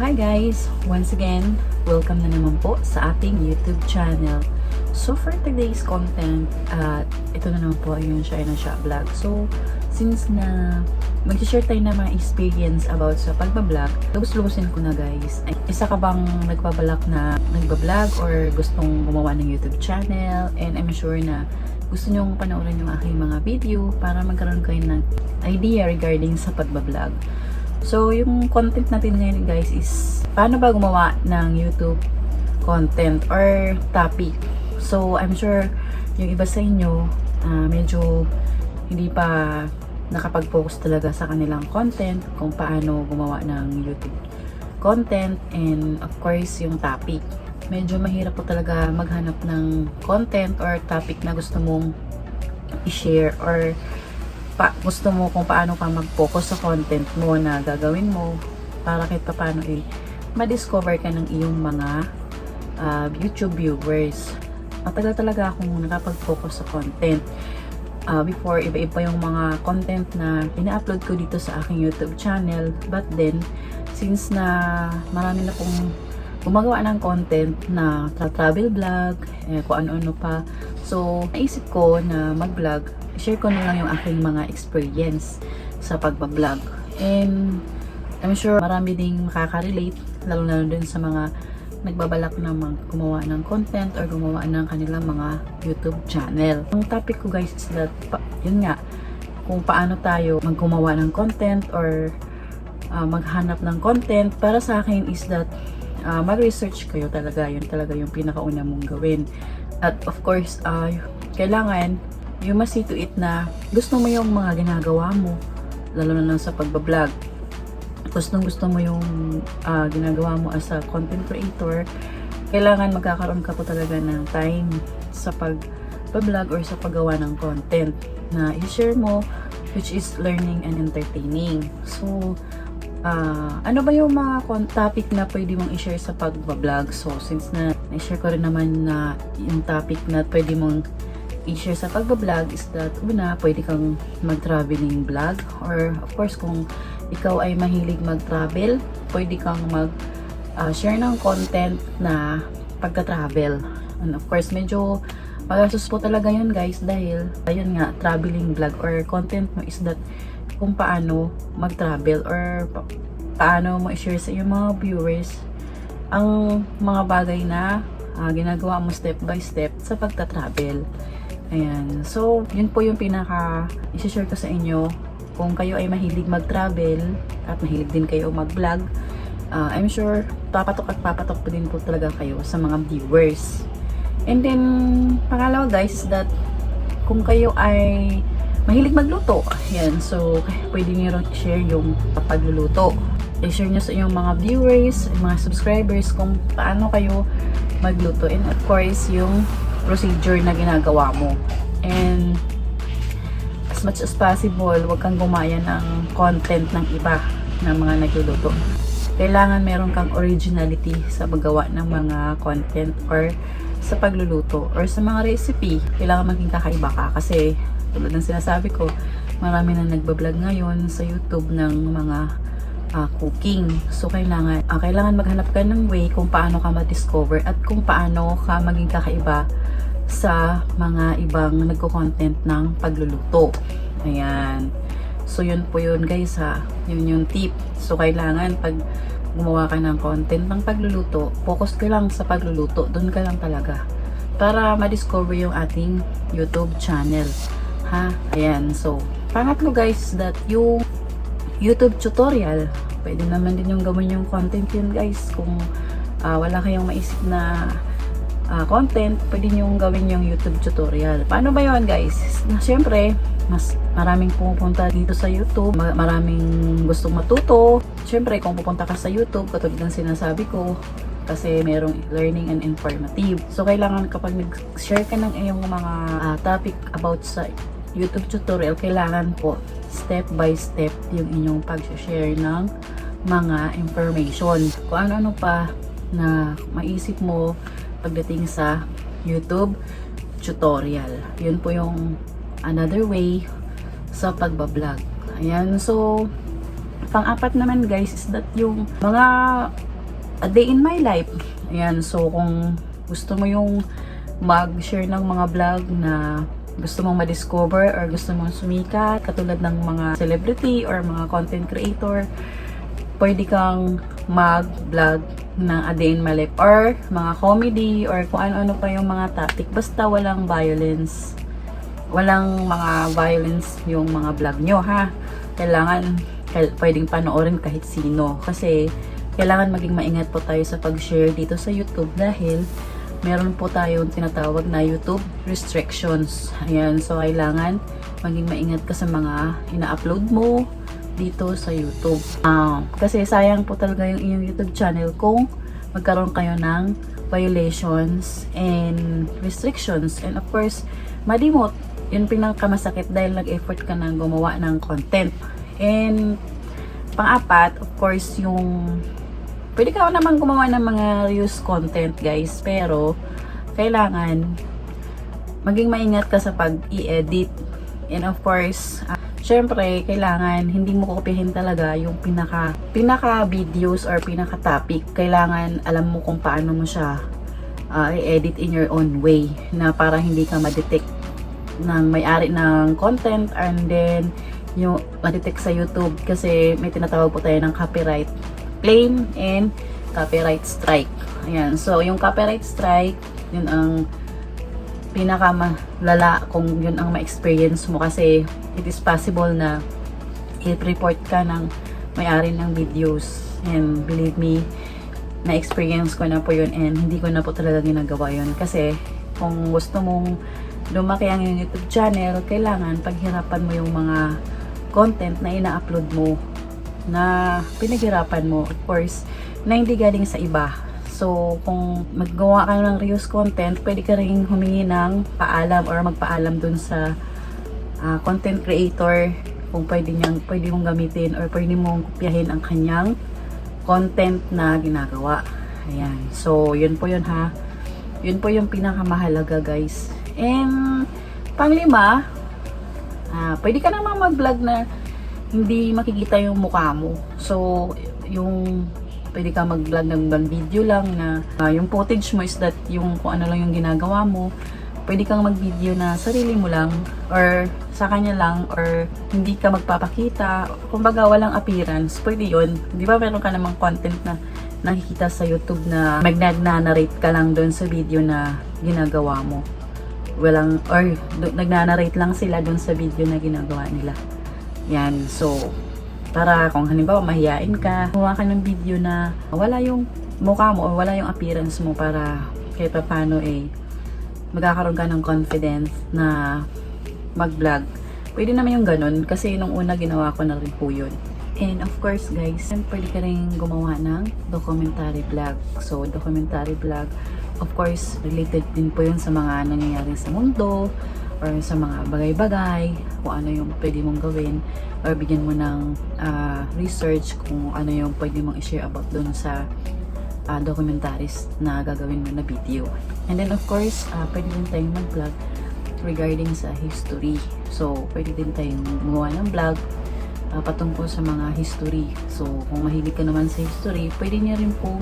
Hi guys! Once again, welcome na naman po sa ating YouTube channel. So for today's content, at ito na naman po yung Shine na Shop Vlog. So, since na mag-share tayo ng mga experience about sa pagbablog, lubos-lubosin ko na guys. Isa ka bang nagbabalak na nagbablog or gustong gumawa ng YouTube channel? And I'm sure na gusto nyong panoorin yung aking mga video para magkaroon kayo ng idea regarding sa pagbablog. So, yung content natin ngayon guys is paano ba gumawa ng YouTube content or topic. So, I'm sure yung iba sa inyo ah, medyo hindi pa nakapag-focus talaga sa kanilang content kung paano gumawa ng YouTube content and of course yung topic. Medyo mahirap po talaga maghanap ng content or topic na gusto mong i-share or pa, gusto mo kung paano ka mag-focus sa content mo na gagawin mo para kahit pa paano eh, ma-discover ka ng iyong mga ah, YouTube viewers. Matagal talaga akong nakapag-focus sa content. Ah, before, iba-iba yung mga content na ina-upload ko dito sa aking YouTube channel. But then, since na marami na pong gumagawa ng content na tra- travel vlog, eh, kung ano-ano pa. So, naisip ko na mag-vlog, share ko na lang yung aking mga experience sa pagbablog. And I'm sure marami ding makaka-relate, lalo na dun sa mga nagbabalak na mag gumawa ng content or gumawa ng kanilang mga YouTube channel. Ang topic ko guys is that, pa, yun nga, kung paano tayo maggumawa ng content or ah, maghanap ng content. Para sa akin is that ah, mag-research kayo talaga. Yun talaga yung pinakauna mong gawin. At of course, ah, kailangan you must see to it na gusto mo yung mga ginagawa mo. Lalo na lang sa pagbablog. Gustong gusto mo yung ah, ginagawa mo as a content creator. Kailangan magkakaroon ka po talaga ng time sa pag-vlog or sa paggawa ng content na i-share mo which is learning and entertaining. So, ah ano ba yung mga topic na pwede mong i-share sa pag-vlog? So, since na i-share ko rin naman na yung topic na pwede mong i-share sa pag-vlog is that una, pwede kang mag-traveling vlog or of course kung ikaw ay mahilig mag-travel, pwede kang mag ah, share ng content na pagka-travel. And of course, medyo magastos po talaga yun guys dahil ayun nga, traveling vlog or content mo is that kung paano mag-travel or pa- paano mo i-share sa iyong mga viewers ang mga bagay na ah, ginagawa mo step by step sa pagta-travel. Ayan. So, yun po yung pinaka i-share ko sa inyo. Kung kayo ay mahilig mag-travel at mahilig din kayo mag-vlog, ah, I'm sure papatok at papatok po din po talaga kayo sa mga viewers. And then, pangalawa guys, that kung kayo ay mahilig magluto, ayan, so pwede nyo rin i-share yung pagluluto. I-share nyo sa inyong mga viewers, mga subscribers, kung paano kayo magluto. And of course, yung procedure na ginagawa mo. And as much as possible, huwag kang gumaya ng content ng iba ng mga nagluluto. Kailangan meron kang originality sa paggawa ng mga content or sa pagluluto or sa mga recipe. Kailangan maging kakaiba ka kasi tulad ng sinasabi ko, marami na nagbablog ngayon sa YouTube ng mga ah, cooking. So, kailangan, ah, kailangan maghanap ka ng way kung paano ka ma-discover at kung paano ka maging kakaiba sa mga ibang nagko-content ng pagluluto. Ayan. So, yun po yun guys ha. Yun yung tip. So, kailangan pag gumawa ka ng content ng pagluluto, focus ka lang sa pagluluto. Doon ka lang talaga. Para ma-discover yung ating YouTube channel. Ha? Ayan. So, pangatlo guys, that yung YouTube tutorial. Pwede naman din yung gawin yung content yun guys. Kung ah, wala kayong maisip na ah, content, pwede nyo gawin yung YouTube tutorial. Paano ba yun guys? Siyempre, mas maraming pumupunta dito sa YouTube, ma- maraming gustong matuto. Siyempre, kung pupunta ka sa YouTube, katulad ng sinasabi ko, kasi merong learning and informative. So, kailangan kapag nag-share ka ng iyong mga ah, topic about sa YouTube tutorial, kailangan po step by step yung inyong pag-share ng mga information. Kung ano-ano pa na maisip mo pagdating sa YouTube tutorial. Yun po yung another way sa pagbablog. Ayan, so pang-apat naman guys is that yung mga a day in my life. Ayan, so kung gusto mo yung mag-share ng mga vlog na gusto mong ma-discover or gusto mong sumikat, katulad ng mga celebrity or mga content creator, pwede kang mag-vlog ng a day in or mga comedy or kung ano-ano pa yung mga topic. Basta walang violence. Walang mga violence yung mga vlog nyo, ha? Kailangan, kail- pwedeng panoorin kahit sino. Kasi, kailangan maging maingat po tayo sa pag-share dito sa YouTube dahil meron po tayong tinatawag na YouTube restrictions. Ayan, so kailangan maging maingat ka sa mga ina-upload mo dito sa YouTube. Ah, kasi sayang po talaga yung inyong YouTube channel kung magkaroon kayo ng violations and restrictions. And of course, ma-demote. Yun pinakamasakit dahil nag-effort ka na gumawa ng content. And pang-apat, of course, yung pwede ka naman gumawa ng mga reuse content, guys. Pero, kailangan maging maingat ka sa pag-i-edit. And of course, uh, syempre, kailangan hindi mo kopyahin talaga yung pinaka pinaka videos or pinaka topic. Kailangan alam mo kung paano mo siya uh, i-edit in your own way na para hindi ka ma-detect ng may-ari ng content and then yung ma-detect sa YouTube kasi may tinatawag po tayo ng copyright claim and copyright strike. Ayan. So, yung copyright strike, yun ang pinakamalala kung yun ang ma-experience mo kasi it is possible na i-report ka ng may-ari ng videos. And believe me na-experience ko na po yun and hindi ko na po talaga ginagawa yun. Kasi kung gusto mong lumaki ang iyong YouTube channel kailangan paghirapan mo yung mga content na ina-upload mo na pinaghirapan mo. Of course na hindi galing sa iba So, kung maggawa ka ng reuse content, pwede ka rin humingi ng paalam or magpaalam dun sa ah, content creator kung pwede, niyang, pwede mong gamitin or pwede mong kopyahin ang kanyang content na ginagawa. Ayan. So, yun po yun ha. Yun po yung pinakamahalaga guys. And, panglima, ah, pwede ka namang mag-vlog na hindi makikita yung mukha mo. So, yung pwede ka mag-vlog ng video lang na ah, yung footage mo is that yung kung ano lang yung ginagawa mo. Pwede kang mag-video na sarili mo lang or sa kanya lang or hindi ka magpapakita. Kumbaga walang appearance. Pwede yun. Di ba meron ka namang content na nakikita sa YouTube na magnag-narrate ka lang doon sa video na ginagawa mo. Walang, or do- nagnanarrate lang sila doon sa video na ginagawa nila. Yan. So, para kung halimbawa mahiyain ka, gumawa ka ng video na wala yung mukha mo o wala yung appearance mo para kahit pa paano eh magkakaroon ka ng confidence na mag-vlog. Pwede naman yung ganun kasi nung una ginawa ko na rin po yun. And of course guys, pwede ka rin gumawa ng documentary vlog. So documentary vlog, of course related din po yun sa mga nangyayari sa mundo or sa mga bagay-bagay, kung ano yung pwede mong gawin or bigyan mo ng ah, research kung ano yung pwede mong i-share about dun sa uh, documentaries na gagawin mo na video. And then of course, uh, pwede din tayong mag-vlog regarding sa history. So, pwede din tayong gumawa ng vlog uh, patungkol sa mga history. So, kung mahilig ka naman sa history, pwede niya rin po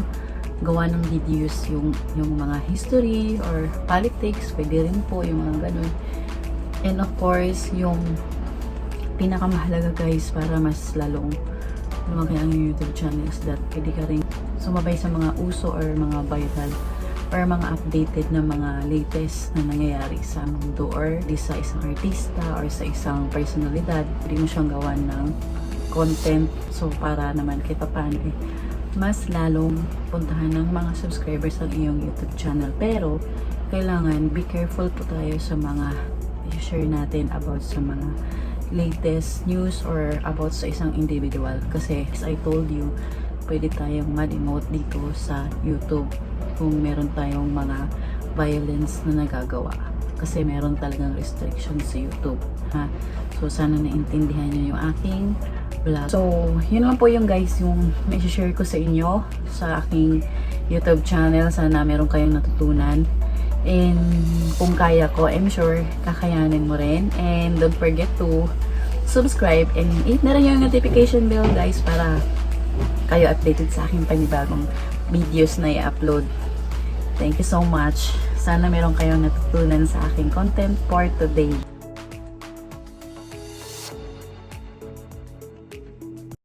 gawa ng videos yung, yung mga history or politics, pwede rin po yung mga ganun. And of course, yung pinakamahalaga guys para mas lalong lumaki ang YouTube channel is that pwede ka rin sumabay sa mga uso or mga viral or mga updated na mga latest na nangyayari sa mundo or di sa isang artista or sa isang personalidad. Pwede mo siyang gawan ng content. So, para naman kahit paano eh, mas lalong puntahan ng mga subscribers ang iyong YouTube channel. Pero, kailangan be careful po tayo sa mga i-share natin about sa mga latest news or about sa isang individual. Kasi, as I told you, pwede tayong ma-demote dito sa YouTube kung meron tayong mga violence na nagagawa. Kasi meron talagang restrictions sa YouTube. Ha? So, sana naintindihan nyo yung aking vlog. So, yun lang po yung guys, yung may share ko sa inyo sa aking YouTube channel. Sana meron kayong natutunan. And kung kaya ko, I'm sure kakayanin mo rin. And don't forget to subscribe and hit na rin yung notification bell guys para kayo updated sa aking panibagong videos na i-upload. Thank you so much. Sana meron kayong natutunan sa aking content for today.